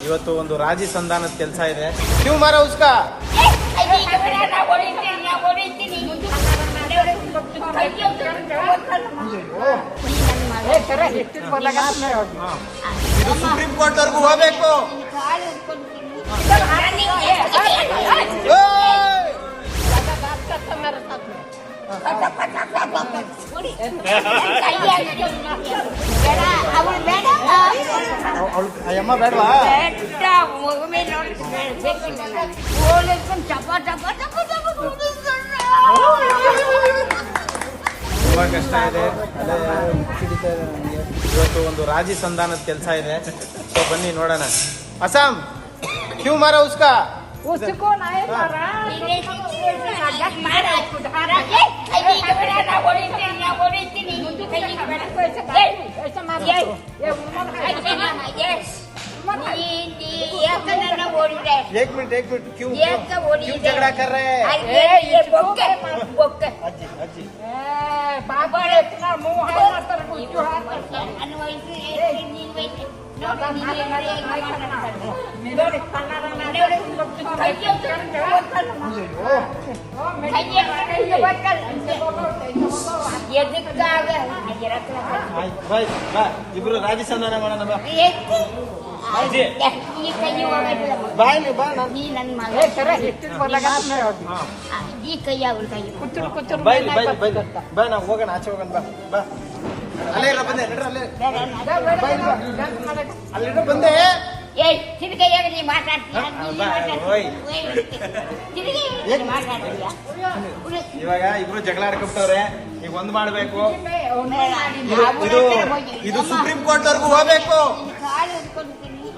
ಇವತ್ತು ಒಂದು ರಾಜಿ ಸಂಧಾನದ ಕೆಲಸ ಇದೆ. ಕ್ಯೂ ಮಾರ ಉಸ್ಕಾ? ಇದು ಸುಪ್ರೀಂ ಕೋರ್ಟ್ ವರ್ಗೂ ಹೋಗ್ಬೇಕು. ಏಯ್! ಅಯ್ಯಮ್ಮ ತುಂಬ ಕಷ್ಟ ಇದೆ. ಇವತ್ತು ಒಂದು ರಾಜಿ ಸಂಧಾನದ ಕೆಲಸ ಇದೆ. ಸೊ ಬನ್ನಿ ನೋಡೋಣ. ಅಸಾಮ್ ಕ್ಯೂ ಮಾರ ಉಸ್ಕಾ? ಉಸ್ಕೋ ಮಾರಾ. झगड़ा कर रहे हैं। ये ये बोके बोके। अजी अजी ए बाबा इतना मुँह है ना तेरे को जो हाथ है। अनवाइज ए नींद में ना ಈ ಹೋಗೋಣ ಆಚೆ ಹೋಗೋಣ ಬಾ ಬಾ. ಅಲ್ಲೇ ಬಂದೆ ಬಂದೆ. ಏಯ್ ನೀ ಇವಾಗ ಇಬ್ರು ಜಗಳ ಆಡ್ಕೊಂಡ್ತವ್ರೆ ಈಗ ಒಂದ್ ಮಾಡ್ಬೇಕು. ಇದು ಸುಪ್ರೀಂ ಕೋರ್ಟ್ ವರ್ಗೂ ಹೋಗ್ಬೇಕು ನಿನ್ ಕಾಲು ಹಿಡ್ಕೊಂತೀನಿ.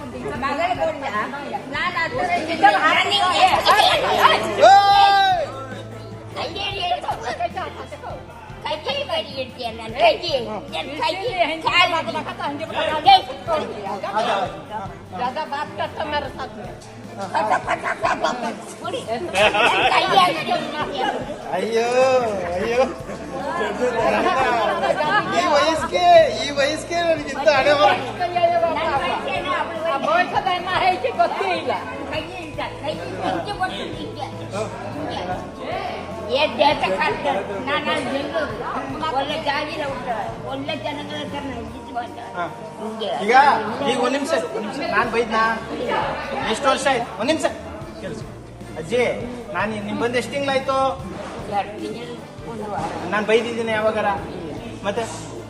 दादा बात करता मेरे साथ में అయ్యో అయ్యో ఈ వయసుకే ఈ వయసుకే నన్ను ఇంత ఆడేవాడు ವರ್ಷದನ್ನ ಹೇಗೆ ಗೊತ್ತಿಲ್ಲ ಕೈಯಿಂದ ಕೈ ಹಿಂಗೆ ಗೊತ್ತು ಹಿಂಗೆ ಏ ದೇಶ ಕಾಲ ನಾನು ಅಲ್ಲಿ ಬೆಂಗಳೂರು ಒಳ್ಳೆ ಜಾಗಿರ ಒಳ್ಳೆ ಜನಗಳ ಹತ್ರ ಹಿಂಗೆ ಈಗ ಈಗ ಒಂದ್ ನಿಮಿಷ ಒಂದ್ ನಿಮಿಷ ನಾನು ಬೈದ್ನಾ ಎಷ್ಟು ವರ್ಷ ಆಯ್ತು ಒಂದು ನಿಮಿಷ ಕೆಲಸ ಅಜ್ಜಿ ನಾನು ನಿಮ್ ಬಂದು ಎಷ್ಟು ತಿಂಗಳಾಯ್ತು ನಾನು ಬೈದಿದ್ದೀನಿ ಯಾವಾಗರ ಮತ್ತೆ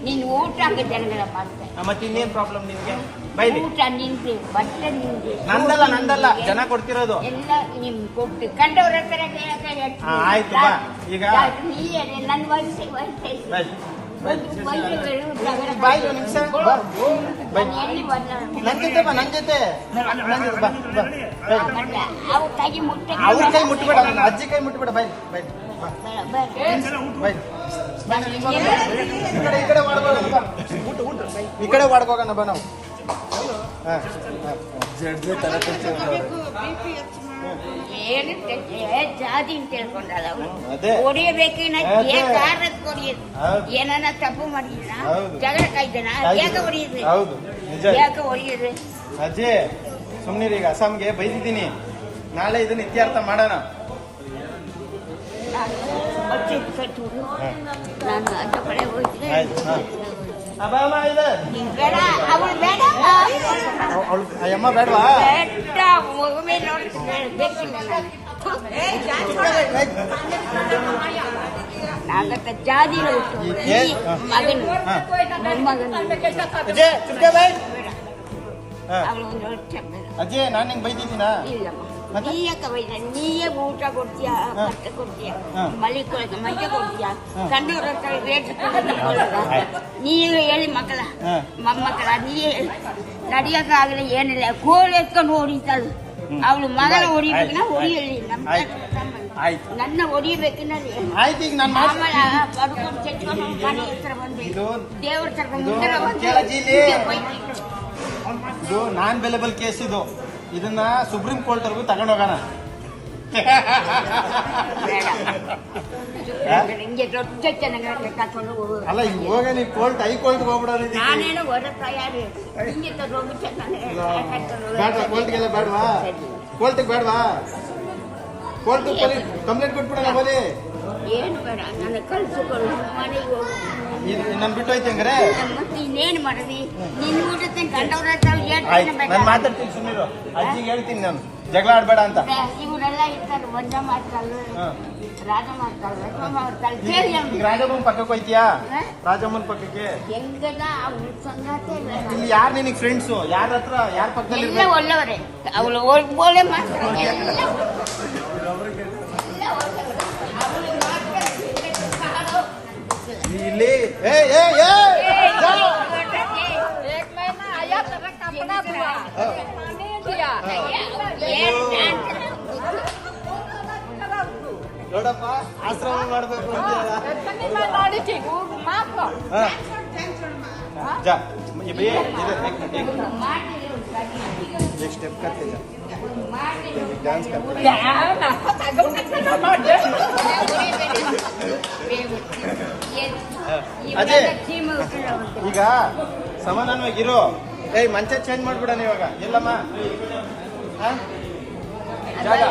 ನೀನು ಊಟ ಆ, ಮತ್ತೆ ಇನ್ನೇನ್ ಪ್ರಾಬ್ಲಮ್ ನಿಮ್ಗೆ? ಬೈಲಿ. ಊಟ ನಿಂದು ಬಟ್ಟೆ ನಿಂದು. ನಂದಲ್ಲ ನಂದಲ್ಲ. ಜನ ಕೊಡ್ತಿರೋದು. ಎಲ್ಲ ನಿಮ್ ಕೊಟ್ಟು. ಕಂಡವ್ರ ಹತ್ರ ಕೇಳಕ್ಕೆ ಹೇಳ್ತೀನಿ. ಹಾ, ಆಯ್ತು ಬಾ. ಈಗ- ನೀ ನನ್ನ ವಯಸ್ಸು ಬಾಯ್ ಒಂದ್ ನಿಮಿಷ. ಬೈ. ನಾನು ಎಲ್ಲಿ ಬಂದ? ನನ್ ಜೊತೆ ಬಾ ನನ್ ಜೊತೆ. ನನ್ ಜೊತೆ ಬಾ ಬಾ. ಬೈ ಅವ್ರ ಕೈ ಮುಟ್ಟ ಅವ್ರ ಕೈ ಮುಟ್ಬೇಡ ನನ್ನ ಅಜ್ಜಿ ಕೈ ಮುಟ್ಬೇಡ ಬೈ ಬೈ. ಈ ಕಡೆ ಬಾ. ಬಾ ನಾವು ಜಾತಿ ಅಂತ ಹೊಡಿಯಬೇಕಿನ. ಕಾರಣಕ್ಕೆ ಹೊಡಿಯೋದು ತಪ್ಪು ಜಗಳ ಕಾಯ್ದನ. ಯಾಕೆ ಯಾಕೆ ಅಜ್ಜಿ ಸುಮ್ನಿರಿ ಈಗ ಅಸ್ಸಾಂಗೆ ಬೈದಿದ್ದೀನಿ ನಾಳೆ ಇದನ್ನ ಇತ್ಯರ್ಥ ಮಾಡೋಣ ನಾನು ಬಟ್ಟೆ ಕಟ್ಟುವುದು ನಾನು ಅಂತ ಕಡೆ ಹೋಗ್ತೀನಿ ಆಯ್ತು ಹಾ ಅಬ್ಬಮ್ಮ ಇದೆ ನೀನ್ ಬೇಡ ಅವಳು ಬೇಡ ಅವಳು ಅಯ್ಯಮ್ಮ ಬೇಡವಾ ಬೆಟ್ಟ ಮಗುಮೇ ನೋಡಿ ಬೇಕಿಲ್ಲ ನಾನು ನಾಗತ್ತ ಜಾದಿನ ಹುಟ್ಟು ಈಕೆ? ಈ ಹಾ. ಮಗನು ಹಾ. ಮೊಮ್ಮಗನು ಅಜ್ಜಿ ಚುಟ್ಕೆ ಬೈ ಹಾ ಅವಳು ಒಂದು ವರ್ಷ ಬೇಡ ಅಜ್ಜಿ ನಾನು ನಿಂಗೆ ಬೈದಿದ್ದೀನಾ ಇಲ್ಲಮ್ಮ ಮತ್ತೆ? ನೀ ಯಾಕೆ ನೀಯೇ ಊಟ ಕೊಡ್ತೀಯ. ಬಟ್ಟೆ ಕೊಡ್ತೀಯ. ಮಲಿಕೊಳಗೆ ಮಂಚ ಕೊಡ್ತೀಯ. ಕಂಡವ್ರ ಹತ್ರ ರೇಟ್. ನೀವೇ ಹೇಳಿ ಮಕ್ಕಳ. ಮೊಮ್ಮಕ್ಕಳ ನಡಿಯೋಕ್ಕಾಗಲಿ ಏನಿಲ್ಲ ಕೋಳಿ ಎತ್ಕೊಂಡು ಹೊಡಿತಾಳು ಅವಳು ಮಗನ ಹೊಡಿಬೇಕನ್ನ ಹೊಡಿಯಲಿ ನಮ್ಮ ನನ್ನ ಹೊಡಿಬೇಕನ್ನ ಆಯ್ತು ಈಗ ನಾನು ಆಮೇಲೆ ಚಚ್ಕೊಂಡು ಮನೆ ಹತ್ರ ಬಂದು ದೇವ್ರ ಮುಂದೆ ಬಂದು. ಇದು ನಾನ್ ಬೆಲೆಬಲ್ ಕೇಸ್ ಇದು ಇದನ್ನ ಸುಪ್ರೀಂ ಕೋರ್ಟ್ ವರ್ಗೂ ದೊಡ್ಡ ಚೆನ್ನಾಗಿ ಕರ್ಕೊಂಡು ಹೋಗೋರು ಅಲ್ಲ ಈಗ ಹೋಗ ನೀ ಕೋರ್ಟ್ ಹೈ ಕೋರ್ಟ್ ಹೋಗ್ಬಿಡೋರು ಇದಕ್ಕೆ. ನಾನೇನು ಹೊರ ತಯಾರಿ ಹಿಂಗೆ ತಗೊಂಡು ಕರ್ಕೊಂಡು ಬೇಡ್ವಾ? ಕೋರ್ಟ್ಗೆಲ್ಲ ಬೇಡವಾ ಕೋರ್ಟಿಗೆ ಬೇಡವಾ? ಕೋರ್ಟ್ ಕಂಪ್ಲೇಂಟ್ ಕೊಟ್ಬಿಡೋಣ ಬಲಿ ಏನು ಬೇಡ ನನ್ನ ಕಳ್ಸಿಕೊಂಡು ಮನೆಗೆ ಹೋಗು. ನನ್ ಬಿಟ್ಟು ಹೋಯ್ತು ಹಂಗಾರೆ? ಮತ್ತೆ ಇನ್ನೇನು ಮಾಡಿದಿ? ನಿನ್ ಊಟದ ಕಂಡವ್ರ ಹತ್ರ ಆಯ್ತು ಹೇಳ್ತೀನಿ ನಾನು ಮಾತಾಡ್ತೀನಿ ಸುಮ್ಮನೆ ಅಜ್ಜಿಗೆ ಹೇಳ್ತೀನಿ ನಾನು. ಜಗಳ ಆಡಬೇಡ ಅಂತ. ಇವರೆಲ್ಲ ಇರ್ತಾರೆ ಮಾಡ್ತಾಳೆ ರಾಜ ಮಾಡ್ತಾಳೆ ಮಾಡ್ತಾಳೆ. ಈಗ. ರಾಜಮ್ಮನ ಪಕ್ಕಕ್ಕೆ ಹೋಯ್ತೀಯಾ? ರಾಜಮ್ಮನ ಪಕ್ಕಕ್ಕೆ? ಹೆಂಗದ ಅವ್ರ ಸಂಗಾತಿ ಬೇಡ. ಇಲ್ಲಿ ಯಾರು ನಿನಗೆ ಫ್ರೆಂಡ್ಸು ಯಾರ ಹತ್ರ ಯಾರ ಪಕ್ಕದಲ್ಲಿ ಒಳ್ಳೆಯವರೇ. ಅವಳು ಒಳ್ಳೆ ಮಾಡ್ತಾರೆ एक एक एक स्टेप करते जा डांस करते ಅಜಯ್. ಈಗ ಸಮಾಧಾನವಾಗಿರು ಏಯ್ ಮಂಚ ಚೇಂಜ್ ಮಾಡ್ಬಿಡಣ ಇವಾಗ ಎಲ್ಲಮ್ಮ ಹಾ? ಜಾಗ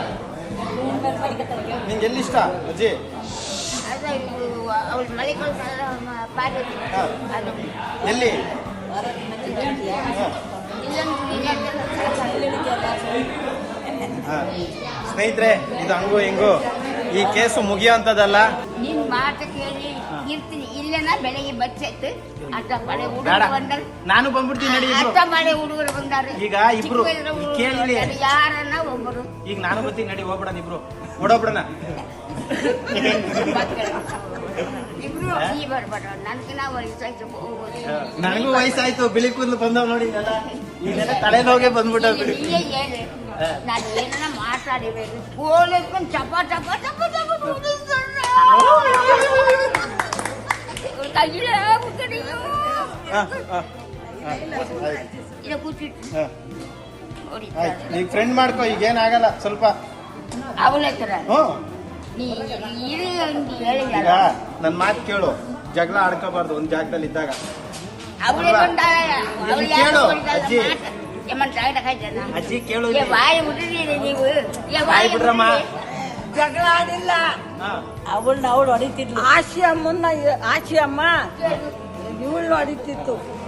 ನಿಂಗೆ ಎಲ್ಲಿ ಇಷ್ಟ ಅಜ್ಜಿ ಅವಳು ಮಳೆ ಪಾರ್ವತಿ ಹಾ. ಅದು ಎಲ್ಲಿ ಹಾ. ಹಾ. ಸ್ನೇಹಿತರೆ ಇದು ಹಂಗು ಹಿಂಗು. ಈ ಕೇಸು ಮುಗಿಯೋ ಅಂತದಲ್ಲ ನಿನ್ ಮಾತು ಕೇಳಿ ಇರ್ತೀನಿ. ಇಲ್ಲೇನ ಬೆಳಗ್ಗೆ ಬಚ್ಚೆತ್ತು ಅರ್ಧ ಮಳೆ ಹುಡುಗರು ಬಂದರು. ನಾನು ಬಂದ್ಬಿಡ್ತೀನಿ ನಡಿ ಇಬ್ರು ಅರ್ಧ ಮಳೆ ಹುಡುಗರು ಬಂದಾರೆ. ಈಗ ಇಬ್ರು ಕೇಳಿ ಯಾರನ್ನ ಒಬ್ಬರು ಈಗ ನಾನು ಬರ್ತೀನಿ ನಡಿ ಹೋಗ್ಬಿಡಣ ಇಬ್ರು. ಓಡೋಗ್ಬಿಡಣ. ಈ ನನ್ಗಿನ ವಯಸ್ಸಾಯ್ತು ನನಗೂ ವಯಸ್ಸಾಯ್ತು ಬಿಳಿ ಕೂದಲು ಬಂದವ್ ನೋಡಿ ಈಗೆಲ್ಲ ತಲೆನೋಗೆ ಬಂದ್ಬಿಟ್ಟವ್ ಬಿಡಿ. ಹೇಳಿ. ನಾನು ಏನನ್ನ ಮಾತಾಡಿಬೇಕು ಫೋನ್ ಎತ್ಕೊಂಡು ಚಪ ಚಪ ಚಪ ಚಪ ಕೈಯಿಲ್ಲ ಹಾ, ಹಾ, ಹಾ, ಆಯ್ತು, ಇಲ್ಲ ಕೂತಿಟ್ಟು ಹಾ, ಈಗ ಫ್ರೆಂಡ್ ಮಾಡ್ಕೋ ಈಗ ಏನಾಗಲ್ಲ ಸ್ವಲ್ಪ. ಅವನೇ ತರ ಹ್ಞೂ ಈಗ ನನ್ನ ಮಾತು ಕೇಳು. ಜಗಳ ಆಡ್ಕೋಬಾರ್ದು ಒಂದ್ ಜಾಗದಲ್ಲಿ ಇದ್ದಾಗ. ಕೇಳು, ಅಜ್ಜಿ. ಅಜ್ಜಿ ಕೇಳು ಬಾಯಿ ಬಿಡ್ರಮ್ಮ. ಜಗಳ ಆಡಿಲ್ಲ. ಅವಳನ್ನ ಅವಳು ಹೊಡಿತಿದ್ಲು. ಆಶಿ ಅಮ್ಮನ್ನ ಆಶಿ ಅಮ್ಮ. ಇವಳು ಹೊಡಿತಿತ್ತು.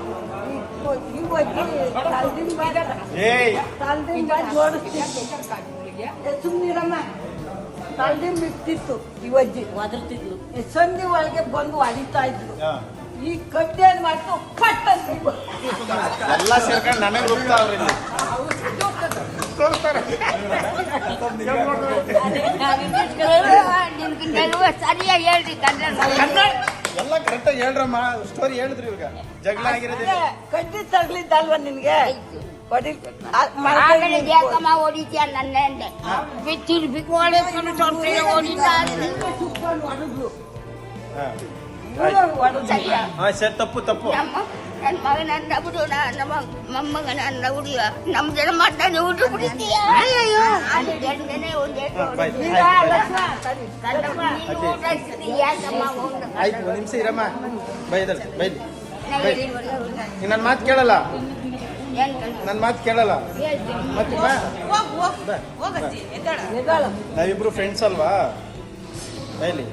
ಜೋಡಿಸ್ತಿತ್ತು ಸುಮ್ಮನಿರಮ್ಮ ತಲ್ದಿನ ಬಿಡ್ತಿತ್ತು ಇವಜ್ಜಿ. ಒದರ್ತಿದ್ಲು ಸಂಧಿ ಒಳಗೆ ಬಂದು ಹೊಡಿತಾ ಇದ್ರು. ಈ ಕಡ್ಡಿ ಏನ್ ಮಾಡ್ತು? ಪಟ್ಟ ಅಂತ ಎಲ್ಲ ಸೇರ್ಕೊಂಡು ನನಗೆ ರುಬ್ತಾವ್ರಿ ಇಲ್ಲಿ. ನಿಮ್ಗೆ ಸರಿಯಾಗಿ ಹೇಳ್ರಿ ಕನ್ನಡ ಎಲ್ಲ ಕರೆಕ್ಟಾಗಿ ಹೇಳ್ರಮ್ಮ ಸ್ಟೋರಿ ಹೇಳಿದ್ರಿ ಇವಾಗ. ಜಗಳ ಆಗಿರೋದಿಲ್ಲ. ಕಡ್ಡಿ ತಗ್ಲಿದ್ದಲ್ವ ನಿನ್ಗೆ? ಹೊಡಿ ಆ ಕಡೆ ಯಾಕಮ್ಮ ಹೊಡಿತೀಯ ನನ್ನ ಅಂದೆ ತಿರ್ಬಿ ಹೊಡೆಸ್ಕೊಂಡು ಸ್ವಲ್ಪ ಹೊಡಿತಾ ಹಾ. ಸರಿಯಾ ಹಾ ಸರಿ ತಪ್ಪು ತಪ್ಪು ನಮ್ಮ ನನ್ನ ಮಗನ ಅನ್ನ ಬಿಡು ನಮ್ಮ ಮೊಮ್ಮಗನ ಅನ್ನ ಬಿಡಿಯ ನಮ್ ಜನ ಮಾಡ್ತಾನೆ ಊಟ ಬಿಡಿತೀಯ ಅಯ್ಯಯ್ಯೋ ಅದು ಗಂಡನೇ ಒಂದ್ ಎರಡು ಹಾ, ಬೈ. ಈಗ ಆಯ್ತು, ಬೈ. ಲಕ್ಷ್ಮ, ಕನ್ನಡ ನೀನು ಊಟ ಹಾಕ್ತಿದ್ದಿ, ಯಾಕಮ್ಮ ಒಂದು ಆಯ್ತು ಒಂದ್ ನಿಮಿಷ ಇರಮ್ಮ ಬೈದಲ್ಲಿ ಬೈಲಿ ನಾವು ಬೈ ಎಲ್ಲಿವರೆಗೂ ಊಟ ನೀನ್ ನನ್ನ ಮಾತು ಕೇಳಲ್ಲ ಏನ್ ಕಲ್ತು? ನನ್ನ ಮಾತು ಕೇಳಲ್ಲ. ಮತ್ತೆ. ನಾವಿಬ್ರು ಫ್ರೆಂಡ್ಸ್ ಅಲ್ವಾ? ಬೈಲಿ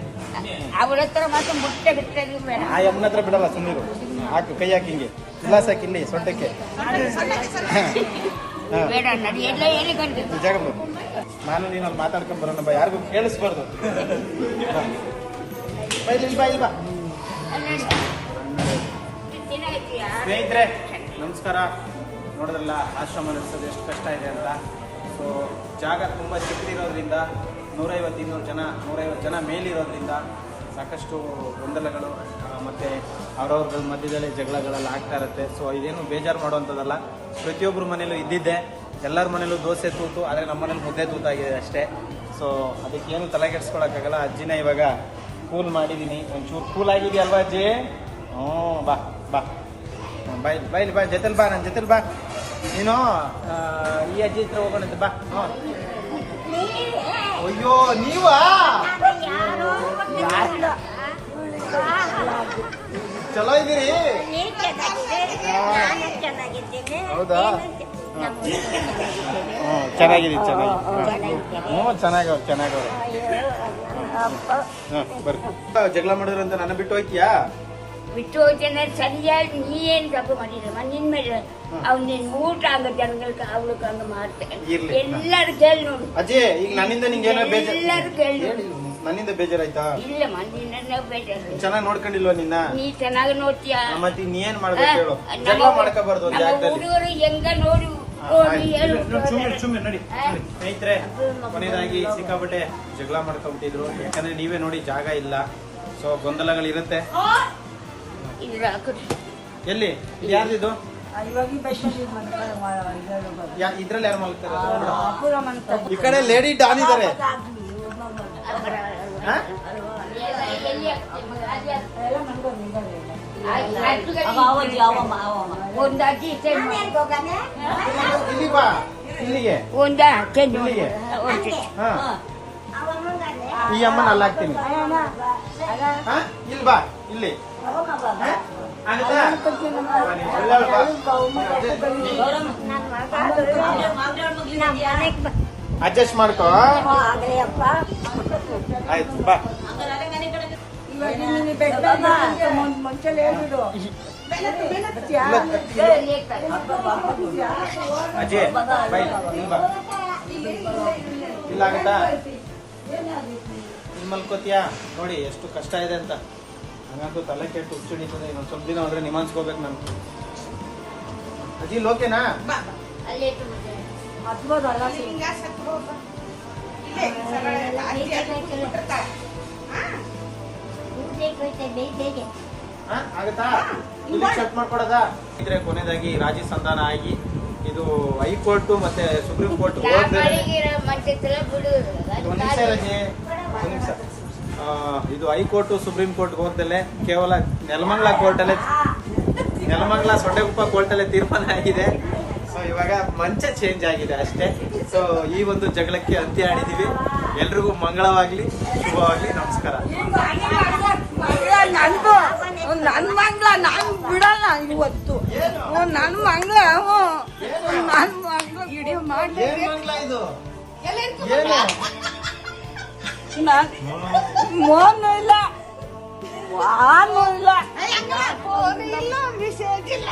ಅವಳ ಹತ್ರ ಮಾತ್ರ ಮುಟ್ಟೆ ಬಿಟ್ಟೆ ಬೇಡ. ಆ ಯಮ್ಮನ ಹತ್ರ ಬಿಡಲ್ಲ ಸುಮ್ಮನೆ ಹಾಕು ಕೈ ಹಾಕಿ ಹಿಂಗೆ. ಗ್ಲಾಸ್ ಹಾಕಿ ಇಲ್ಲಿ ಸೊಂಟಕ್ಕೆ. ಹೇಳಿ ಜಾಗ. ನಾನು ನೀನು ಅಲ್ಲಿ ಮಾತಾಡ್ಕೊಂಡ್ ಬರೋಣ ಬಾ. ಯಾರಿಗೂ ಕೇಳಿಸ್ಬಾರ್ದು. ಬಾ. ಇಲ್ಲಿ ಬಾ ಸ್ನೇಹಿತರೆ ನಮಸ್ಕಾರ. ನೋಡಿದ್ರಲ್ಲ, ಆಶ್ರಮ ನಡೆಸೋದು ಎಷ್ಟು ಕಷ್ಟ ಇದೆ ಅಂತ. ಸೊ ಜಾಗ ತುಂಬ ಚಿಕ್ಕದಿರೋದ್ರಿಂದ, ನೂರೈವತ್ತು ಇನ್ನೂರು ಜನ, ನೂರೈವತ್ತು ಜನ ಮೇಲಿರೋದ್ರಿಂದ ಸಾಕಷ್ಟು ಗೊಂದಲಗಳು ಮತ್ತು ಅವ್ರವ್ರ ಮಧ್ಯದಲ್ಲಿ ಜಗಳಗಳೆಲ್ಲ ಆಗ್ತಾ ಇರುತ್ತೆ. ಸೊ ಇದೇನು ಬೇಜಾರು ಮಾಡುವಂಥದ್ದಲ್ಲ. ಪ್ರತಿಯೊಬ್ಬರ ಮನೇಲೂ ಇದ್ದಿದ್ದೆ. ಎಲ್ಲರ ಮನೇಲೂ ದೋಸೆ ತೂತು, ಆದರೆ ನಮ್ಮ ಮನೇಲಿ ಮುದ್ದೆ ತೂತಾಗಿದೆ ಅಷ್ಟೇ. ಸೊ ಅದಕ್ಕೇನು ತಲೆ ಕೆಡಿಸ್ಕೊಳಕ್ಕಾಗಲ್ಲ. ಅಜ್ಜಿನ ಇವಾಗ ಕೂಲ್ ಮಾಡಿದ್ದೀನಿ ಒಂಚೂರು ಕೂಲ್ ಆಗಿದೆಯಲ್ವಾ ಅಜ್ಜಿ? ಹ್ಞೂ ಬಾ ಬಾ. ಬಾಯ್ ಬಾ ಬಾ. ಜೊತೆಲಿ ಬಾ ನನ್ನ ಜೊತೆಲಿ ಬಾ. ನೀನು ಈ ಅಜ್ಜಿ ಹತ್ರ ಹೋಗೋಣಂತೆ, ಬಾ. ಅಯ್ಯೋ, ನೀವಾ? ಚಲೋ ಇದ್ದೀರಿ ಹೌದಾ? ಚೆನ್ನಾಗಿದೆ ಚೆನ್ನಾಗಿ ಹ್ಞೂ ಚೆನ್ನಾಗವ್ರು ಚೆನ್ನಾಗವ್ರು. ಬರ್ರಿ. ಜಗಳ ಮಾಡಿದ್ರು ಅಂತ ನನ್ನ ಬಿಟ್ಟು ಹೋಯ್ತೀಯಾ ಬಿಟ್ಟು ಹೋಗ್ತೇನೆ ಸರಿಯಾಗಿ ನೀ ಏನ್ ತಪ್ಪು ಮಾಡಿದ್ರಮ್ಮ ನಿನ್ ಮೇಲೆ ಅವ್ನು ಊಟ ಹಂಗ ಜನಗಳಿಗೆ ಅವ್ಳಿಗೆ ಹಂಗ ಮಾಡ್ತೇನೆ ಇರ್ಲಿ. ಎಲ್ಲರೂ ಕೇಳಿ ನೋಡು. ಅಜ್ಜಿ ಈಗ ನನ್ನಿಂದ ನಿಂಗೆ ಏನೋ ಬೇಜಾರು ಎಲ್ಲರೂ ಕೇಳಿ ನನ್ನಿಂದ ಬೇಜಾರಾಯ್ತಾ? ಇಲ್ಲಮ್ಮ ನಿನ್ನ ಬೇಜಾರು. ಚೆನ್ನಾಗಿ ನೋಡ್ಕೊಂಡಿಲ್ವಾ ನಿನ್ನ? ನೀ ಚೆನ್ನಾಗಿ ನೋಡ್ತೀಯ? ಮತ್ತೆ ನೀ ಏನ್ ಮಾಡ್ಬೇಕು ಹೇಳು. ಜಗಳ ಮಾಡ್ಕೋಬಾರ್ದು ಒಂದು ಜಾಗದಲ್ಲಿ. ಹುಡುಗರು ಹೆಂಗ ನೋಡಿ ನೋಡಿ. ಹೇಳು. ನೋಡಿ, ಸುಮ್ನೆ ಸುಮ್ನೆ ನಡಿ ನಡಿ. ಸ್ನೇಹಿತರೆ ಕೊನೆಯದಾಗಿ ಸಿಕ್ಕಾಪಟ್ಟೆ ಜಗಳ ಮಾಡ್ಕೊಂಬಿಟ್ಟಿದ್ರು. ಯಾಕಂದ್ರೆ ನೀವೇ ನೋಡಿ ಜಾಗ ಇಲ್ಲ. ಸೊ ಗೊಂದಲಗಳಿರುತ್ತೆ. ಇಲ್ಲ. ಎಲ್ಲಿ? ಇದು ಯಾರ್ದಿದು? ಯಾ- ಇದ್ರಲ್ಲಿ ಯಾರು ಮಾಡ್ತಾರೆ ಈ ಕಡೆ ಲೇಡಿ ಡಾನ್ ಇದಾರೆ. ಹಾ? ಇಲ್ಲಿ ಬಾ. ಇಲ್ಲಿಗೆ? ಹಾ. ಈ ಅಮ್ಮನ ಅಲ್ಲಿ ಹಾಕ್ತೀನಿ ಹಾ? ಇಲ್ಲಿ ಬಾ. ಇಲ್ಲಿ. ಅಡ್ಜಸ್ಟ್ ಮಾಡ್ಕೋ. ಆಯ್ತು ಇಲ್ಲ ಆಗುತ್ತಾ? ಇಲ್ಲಿ ಮಲ್ಕೋತೀಯಾ? ನೋಡಿ ಎಷ್ಟು ಕಷ್ಟ ಇದೆ ಅಂತ. ಹಂಗಂತೂ ತಲೆ ಕೆಟ್ಟು ಹುಚ್ಚಿಡಿತದೆ ಇನ್ನೊಂದು ಸ್ವಲ್ಪ ದಿನ ಹೋದ್ರೆ ನಿಮಾನ್ಸ್ಕೋಬೇಕು ನಾನು. ಅಜ್ಜಿ ಲೋಕೆನಾ ಆಗತ್ತಾ? ಚೆಕ್ ಮಾಡ್ಕೊಡೋದಾ? ಇದ್ರೆ ಕೊನೆದಾಗಿ ರಾಜಿ ಸಂಧಾನ ಆಗಿ ಇದು ಹೈಕೋರ್ಟ್ ಮತ್ತೆ ಸುಪ್ರೀಂ ಕೋರ್ಟ್ ಒಂದ್ ರಜೆ ಇದು ಹೈಕೋರ್ಟ್ ಸುಪ್ರೀಂ ಕೋರ್ಟ್ ಹೋದಲ್ಲೇ ಕೇವಲ ನೆಲಮಂಗ್ಲ ಕೋರ್ಟಲ್ಲೇ ನೆಲಮಂಗ್ಲ ಸೊಡ್ಡೆಗುಪ್ಪ ಕೋರ್ಟಲ್ಲೇ ತೀರ್ಮಾನ ಆಗಿದೆ. ಸೊ ಇವಾಗ ಮಂಚ ಚೇಂಜ್ ಆಗಿದೆ ಅಷ್ಟೇ. ಸೊ ಈ ಒಂದು ಜಗಳಕ್ಕೆ ಅಂತ್ಯ ಆಡಿದ್ದೀವಿ. ಎಲ್ರಿಗೂ ಮಂಗಳವಾಗ್ಲಿ ಶುಭವಾಗ್ಲಿ ನಮಸ್ಕಾರ. ನನ್ನ ನನ್ ಮಂಗ್ಳ ನಾನ್ ಬಿಡಲ್ಲ ಇವತ್ತು ನನ್ ಮಂಗ್ಳ ನನ್ ಮಂಗ್ಳ ಇಡೀ ಮಾಡಿ ನಾನ್ ಮೋನು ಇಲ್ಲ ವಾನು ಇಲ್ಲ. ಫೋನ್ ಇಲ್ಲ ಮೆಸೇಜ್ ಇಲ್ಲ.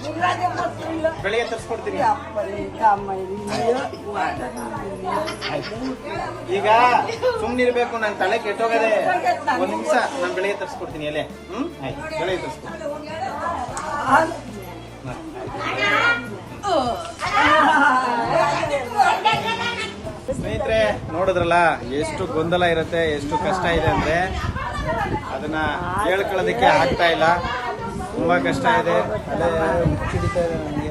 ಇಲ್ಲದೆ ಮತ್ತು ಇಲ್ಲ. ಬೆಳಿಗ್ಗೆ ತರಿಸ್ಕೊಡ್ತೀನಿ. ಅಪ್ಪನೇ ತಮ್ಮ ಇಲ್ಲ. ಈಗ ಸುಮ್ನಿರ್ಬೇಕು ನನ್ನ ತಲೆ ಕೆಟ್ಟೋಗದೆ. ಒಂದ್ ನಿಮಿಷ ನಾನು ಬೆಳಿಗ್ಗೆ ತರಿಸ್ಕೊಡ್ತೀನಿ ಎಲೆ. ಹ್ಮ್? ಆಯ್ತು ಬೆಳಿಗ್ಗೆ ತರಿಸ್ಕೊಡ್ತೀನಿ ಸ್ನೇಹಿತರೆ ನೋಡಿದ್ರಲ್ಲ, ಎಷ್ಟು ಗೊಂದಲ ಇರುತ್ತೆ, ಎಷ್ಟು ಕಷ್ಟ ಇದೆ ಅಂದ್ರೆ ಅದನ್ನ ಹೇಳ್ಕೊಳ್ಳೋದಕ್ಕೆ ಆಗ್ತಾ ಇಲ್ಲ. ತುಂಬಾ ಕಷ್ಟ ಇದೆ. ಅದೇ ಇದೆ